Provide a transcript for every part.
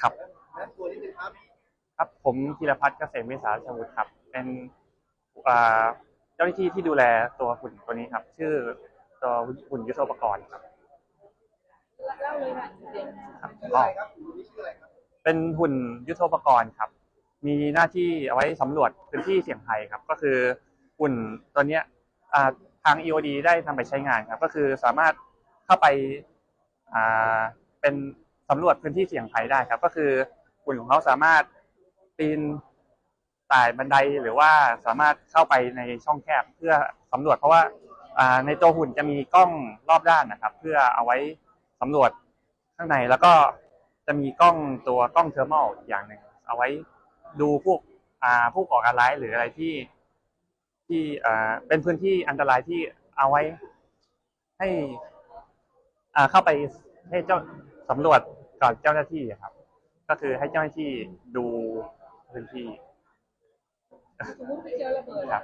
ครับแนะตัวนิดนึงครับ ครับผมธีรพัฒน์เกษมเมษาชวุฒิครับ เป็นอ่าเจ้าหน้าที่ที่ดูแลตัวหุ่นตัวนี้ครับ ชื่อตัวหุ่นยุทโธปกรณ์ครับเล่าเลยค่ะเรียนครับชื่อก็อะไรครับคุณนี่ชื่ออะไรครับเป็นหุ่นยุทโธปกรณ์ครับ มีหน้าที่เอาไว้สำรวจพื้นที่เสี่ยงภัยครับ ก็คือหุ่นตัวเนี้ยอ่าทาง EOD ได้นำไปใช้งานครับ ก็คือสามารถเข้าไปอ่าเป็น สำรวจพื้นที่เสี่ยงภัยได้ครับ ก็คือหุ่นของเขาสามารถปีนไต่บันไดหรือว่าสามารถเข้าไปในช่องแคบเพื่อสำรวจ เพราะว่าอ่าในตัวหุ่นจะมีกล้องรอบด้านนะครับ เพื่อเอาไว้สำรวจข้างในแล้วก็จะมีกล้องตัวกล้องเทอร์มอลอีกอย่างหนึ่งเอาไว้ดูพวกอ่าผู้ก่อการร้ายหรืออะไรที่ ที่อ่าเป็นพื้นที่อันตรายที่เอาไว้ให้อ่าเข้าไปให้เจ้าสำรวจ ก่อนเจ้าหน้าที่อะครับ ก็คือให้เจ้าหน้าที่ดูพื้นที่สมมติไปเจอระเบิดครับ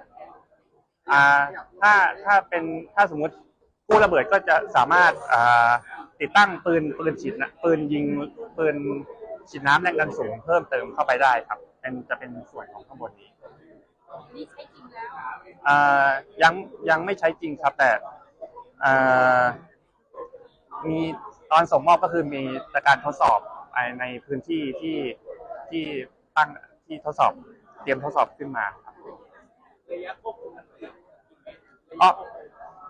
อ่าถ้าถ้าเป็นถ้าสมมุติผู้ระเบิดก็จะสามารถอ่าติดตั้งปืนปืนฉีดนะปืนยิงปืนฉีดน้ำแรงดันสูงเพิ่มเติมเข้าไปได้ครับเป็นจะเป็นส่วนของข้างบนนี้นี่ใช้จริงแล้วอ่ายังยังไม่ใช้จริงครับแต่อ่ามี ตอนส่งมอบก็คือมีการทดสอบในในพื้นที่ที่ที่ตั้งที่ทดสอบเตรียมทดสอบขึ้นมาครับอ๋อ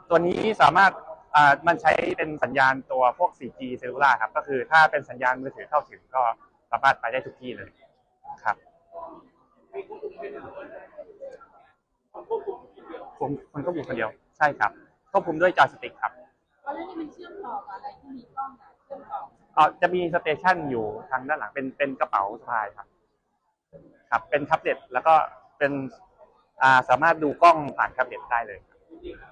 ตัวนี้สามารถอ่ามันใช้เป็นสัญญาณตัวพวก 4G เซลลูล่าครับ ก็คือถ้าเป็นสัญญาณมือถือเข้าถึงก็สามารถไปได้ทุกที่เลยครับผมคนควบคุมคนเดียวใช่ครับควบคุมด้วยจอยสติ๊กครับเพราะ แล้วนี่มันเชื่อมต่อกับอะไรที่มีกล้องอะเชื่อมต่อเอ๋อจะมีสเตชันอยู่ทางด้านหลังเป็นเป็นกระเป๋าสะพายครับ ครับ เป็นแท็บเล็ตแล้วก็เป็นอ่าสามารถดูกล้องผ่านแท็บเล็ตได้เลยครับ